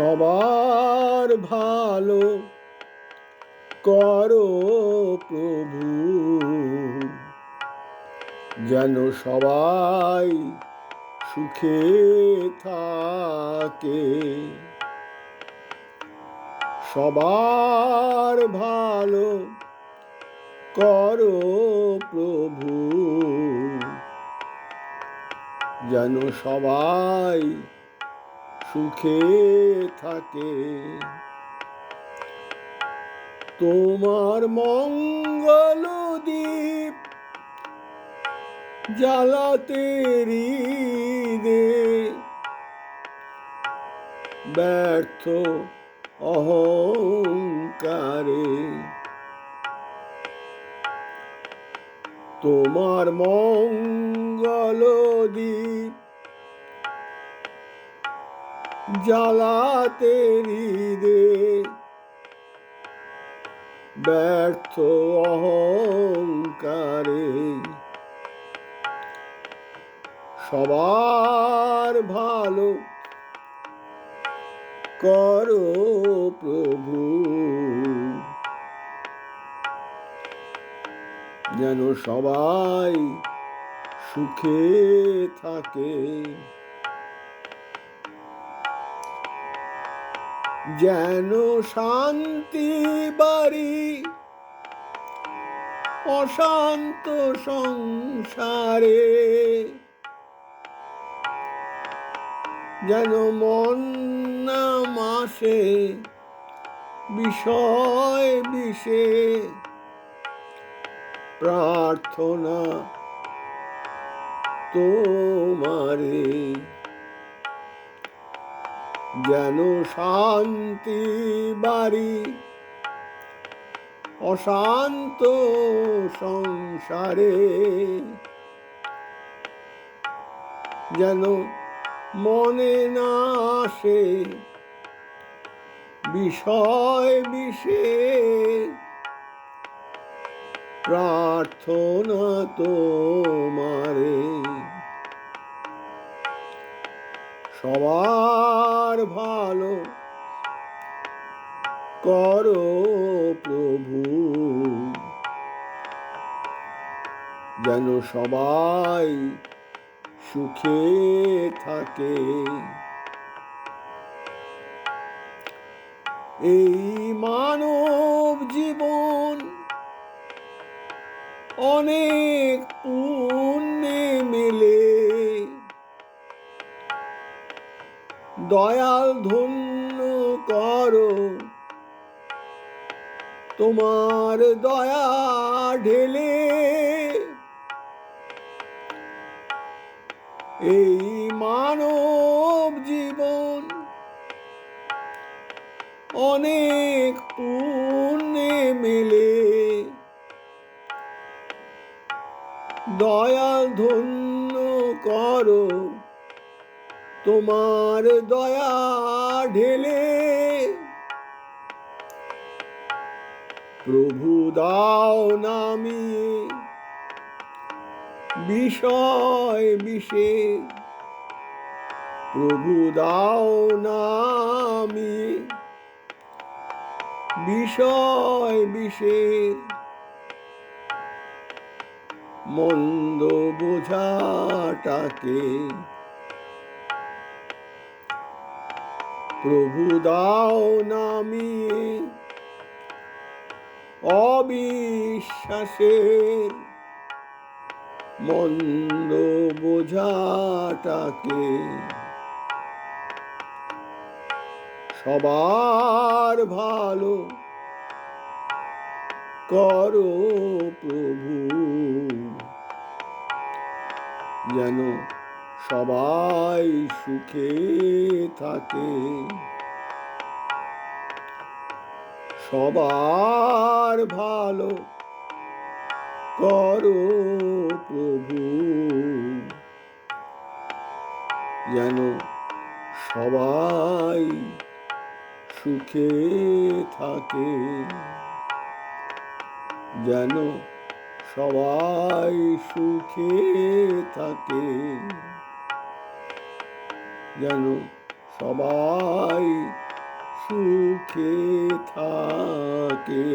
সবার ভালো করো প্রভু। যেন সবাই সুখে থাকে। সবার ভালো করো প্রভু। যেন সবাই সুখে থাকে। তোমার মঙ্গল দ্বীপ জ্বালাতে হৃদে ব্যর্থ অহংকারে। তোমার মঙ্গল দ্বীপ জ্বালাতে হৃদে ব্যর্থ অহংকারে সবার ভালো করো প্রভু। যেন সবাই সুখে থাকে। যেন শান্তি বাড়ি অশান্ত সংসারে। যেন মন না মাসে বিষয় বিষে প্রার্থনা তোমারে। যেন শান্তি বাড়ি অশান্ত সংসারে। যেন মনে না আসে বিষয় বিষে প্রার্থনা তোমারে। সবার ভালো করো প্রভু। যেন সবাই সুখে থাকে। এই মানব জীবন অনেক পুণ্যে মেলে। দয়াল ধন্য করো। তোমার দয়া ঢেলে এই মানব জীবন অনেক পুণ্যে মেলে। দয়াল ধন্য করো। তোমার দয়া ঢেলে। প্রভু দাও নামি বিষয় বিষে প্রভু দাও নামি বিষয় বিষে মন্দ বোঝাটাকে প্রভু দাও নামিয়ে অবিশ্বাসের মন্দ বোঝাটাকে সবার ভালো করো প্রভু। যেন সবাই সুখে থাকে। সবার ভালো করো প্রভু। যেন সবাই সুখে থাকে। যেন সবাই সুখে থাকে। যেন সবাই সুখে থাকে।